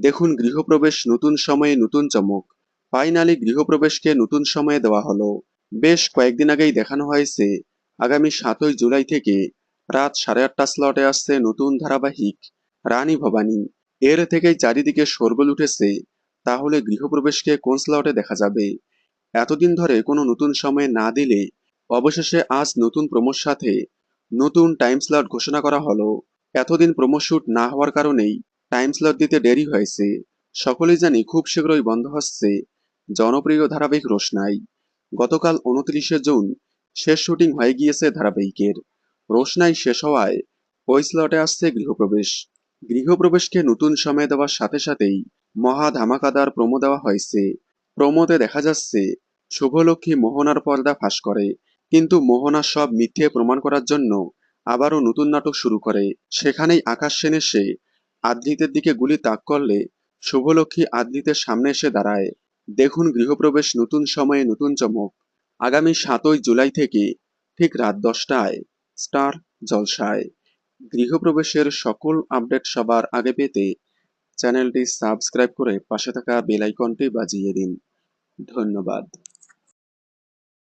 দেখুন গৃহপ্রবেশ নতুন সময়ে নতুন চমক। ফাইনালি গৃহপ্রবেশকে নতুন সময়ে দেওয়া হলো। বেশ কয়েকদিন আগেই দেখানো হয়েছে, আগামী সাতই জুলাই থেকে রাত সাড়ে আটটা স্লটে আসছে নতুন ধারাবাহিক রানী ভবানী। এর থেকেই চারিদিকে শোরগোল উঠেছে, তাহলে গৃহপ্রবেশকে কোন স্লটে দেখা যাবে? এতদিন ধরে কোনো নতুন সময়ে না দিলে অবশেষে আজ নতুন প্রমোর সাথে নতুন টাইম স্লট ঘোষণা করা হলো। এতদিন প্রমো শুট না হওয়ার কারণেই টাইম স্লট দিতে দেরি হয়েছে। সকলেই জানি খুব শীঘ্রই বন্ধ হচ্ছে। জনপ্রিয় ধারাবাহিক রোশনাই। গতকাল উনত্রিশে জুন শেষ শুটিং হয়ে গিয়েছে ধারাবাহিকের। রোশনাই শেষ হওয়ায় ওই স্লটে আসছে গৃহপ্রবেশ। গৃহপ্রবেশকে নতুন সময় দেওয়ার সাথে সাথেই মহা ধামাকাদার প্রমো দেওয়া হয়েছে। প্রমোতে দেখা যাচ্ছে, শুভলক্ষ্মী মোহনার পর্দা ফাঁস করে। কিন্তু মোহনা সব মিথ্যে প্রমাণ করার জন্য আবারও নতুন নাটক শুরু করে। সেখানেই আকাশ সেনে এসে আদ্রিতের দিকে গুলি তাক করলে শুভলক্ষ্মী আদ্রিতের সামনে এসে দাঁড়ায়। দেখুন গৃহপ্রবেশ নতুন সময়ে নতুন চমক। আগামী সাতই জুলাই থেকে ঠিক রাত দশটায় স্টার জলসায়। গৃহপ্রবেশের সকল আপডেট সবার আগে পেতে চ্যানেলটি সাবস্ক্রাইব করে পাশে থাকা বেল আইকনটি বাজিয়ে দিন। ধন্যবাদ।